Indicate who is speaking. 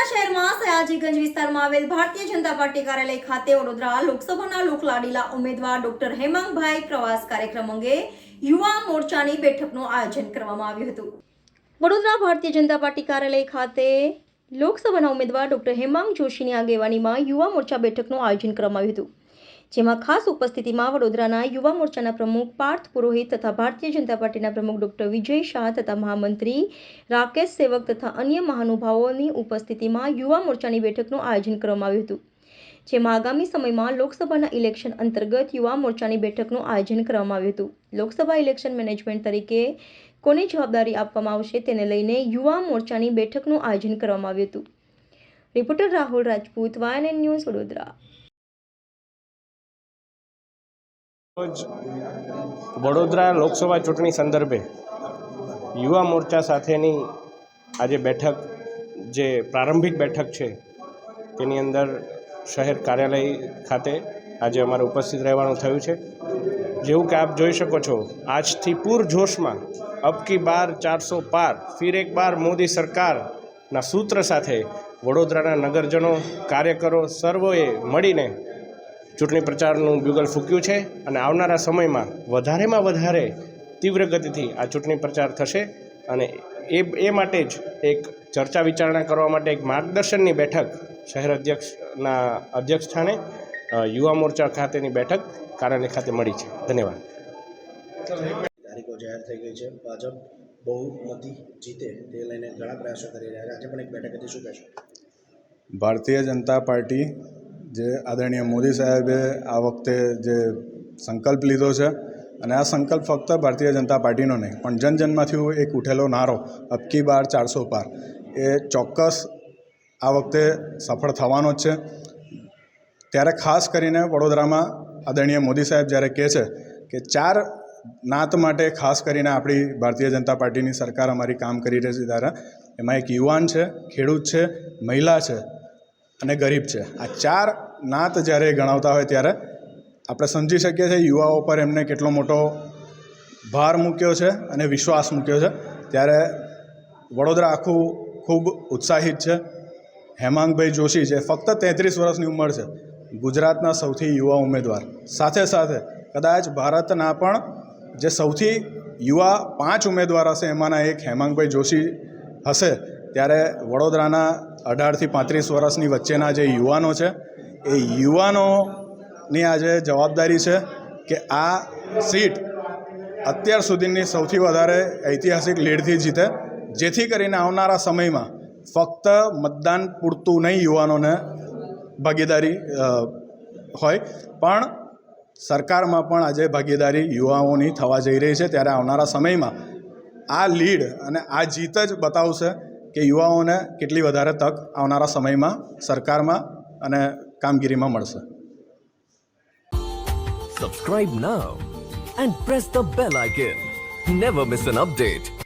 Speaker 1: સયાજીગંજ વિસ્તારમાં આવેલ ભારતીય જનતા પાર્ટી કાર્યાલય ખાતે વડોદરા લોકસભાના લોકલાડીલા ઉમેદવાર ડોક્ટર હેમાંગભાઈ પ્રવાસ કાર્યક્રમ અંગે યુવા મોરચાની બેઠકનું આયોજન કરવામાં આવ્યું હતું. વડોદરા ભારતીય જનતા પાર્ટી કાર્યાલય ખાતે લોકસભાના ઉમેદવાર ડોક્ટર હેમાંગ જોશીની આગેવાનીમાં યુવા મોરચા બેઠકનું આયોજન કરવામાં આવ્યું હતું. જેમાં ખાસ ઉપસ્થિતિમાં વડોદરાના યુવા મોરચાના પ્રમુખ પાર્થ પુરોહિત તથા ભારતીય જનતા પાર્ટીના પ્રમુખ ડોક્ટર વિજય શાહ તથા મહામંત્રી રાકેશ સેવક તથા અન્ય મહાનુભાવોની ઉપસ્થિતિમાં યુવા મોરચાની બેઠકનું આયોજન કરવામાં આવ્યું હતું, જેમાં આગામી સમયમાં લોકસભાના ઇલેક્શન અંતર્ગત યુવા મોરચાની બેઠકનું આયોજન કરવામાં આવ્યું હતું. લોકસભા ઇલેક્શન મેનેજમેન્ટ તરીકે કોની જવાબદારી આપવામાં આવશે તેને લઈને યુવા મોરચાની બેઠકનું આયોજન કરવામાં આવ્યું હતું. Reporter Rahul Rajput YNN news Vadodara.
Speaker 2: રોજ વડોદરા લોકસભા ચૂંટણી સંદર્ભે યુવા મોરચા સાથેની આજે બેઠક, જે પ્રારંભિક બેઠક છે, તેની અંદર શહેર કાર્યાલય ખાતે આજે અમારે ઉપસ્થિત રહેવાનું થયું છે. જેવું કે આપ જોઈ શકો છો, આજથી પૂરજોશમાં જોશમાં અબકી બાર ચારસો પાર, ફિર એક બાર મોદી સરકારના સૂત્ર સાથે વડોદરાના નગરજનો, કાર્યકરો સર્વોએ મળીને ચૂંટણી પ્રચારનું બ્યુગલ ફૂક્યું છે અને આવનારા સમયમાં વધારેમાં વધારે તીવ્ર ગતિથી આ ચૂંટણી પ્રચાર થશે અને એ એ માટે જ એક ચર્ચા વિચારણા કરવા માટે એક માર્ગદર્શનની બેઠક શહેર અધ્યક્ષના અધ્યક્ષ સ્થાને યુવા મોરચા ખાતેની બેઠક કાર્યાલય ખાતે મળી છે. ધન્યવાદ.
Speaker 3: તારીખો જાહેર થઈ ગઈ છે. ભાજપ બહુમતી જીતે તે લઈને ઘણા પ્રયાસો કરી રહ્યા છે. આજે પણ એક બેઠક હતી. શું કહેશો?
Speaker 4: ભારતીય જનતા પાર્ટી જે આદરણીય મોદી સાહેબે આ વખતે જે સંકલ્પ લીધો છે અને આ સંકલ્પ ફક્ત ભારતીય જનતા પાર્ટીનો નહીં, પણ જનજનમાંથી એક ઉઠેલો નારો, અબકી બાર ચારસો પાર, એ ચોક્કસ આ વખતે સફળ થવાનો જ છે. ત્યારે ખાસ કરીને વડોદરામાં આદરણીય મોદી સાહેબ જ્યારે કહે છે કે ચાર નાત માટે ખાસ કરીને આપણી ભારતીય જનતા પાર્ટીની સરકાર અમારી કામ કરી રહી છે ત્યારે એમાં એક યુવાન છે, ખેડૂત છે, મહિલા છે. અને ગરીબ છે. આ ચાર નાત જ્યારે ગણાવતા હોય ત્યારે આપણે સમજી શકીએ છીએ યુવાઓ પર એમને કેટલો મોટો ભાર મૂક્યો છે અને વિશ્વાસ મૂક્યો છે. ત્યારે વડોદરા આખું ખૂબ ઉત્સાહિત છે. હેમાંગભાઈ જોશી છે ફક્ત તેત્રીસ વર્ષની ઉંમર છે, ગુજરાતના સૌથી યુવા ઉમેદવાર. સાથે સાથે કદાચ ભારતના પણ જે સૌથી યુવા પાંચ ઉમેદવાર હશે એમાંના એક હેમાંગભાઈ જોશી હશે. ત્યારે વડોદરાના અઢારથી પાંત્રીસ વર્ષની વચ્ચેના જે યુવાનો છે, એ યુવાનોની આજે જવાબદારી છે કે આ સીટ અત્યાર સુધીની સૌથી વધારે ઐતિહાસિક લીડથી જીતે. જેથી કરીને આવનારા સમયમાં ફક્ત મતદાન પૂરતું નહીં યુવાનોને ભાગીદારી હોય. પણ સરકારમાં પણ આજે ભાગીદારી યુવાઓની થવા જઈ રહી છે. ત્યારે આવનારા સમયમાં આ લીડ અને આ જીત જ બતાવશે કે યુવાઓને કેટલી વધારે તક આવનારા સમયમાં સરકારમાં અને કામગીરીમાં મળશે
Speaker 5: Subscribe now and press the bell icon. Never miss an update.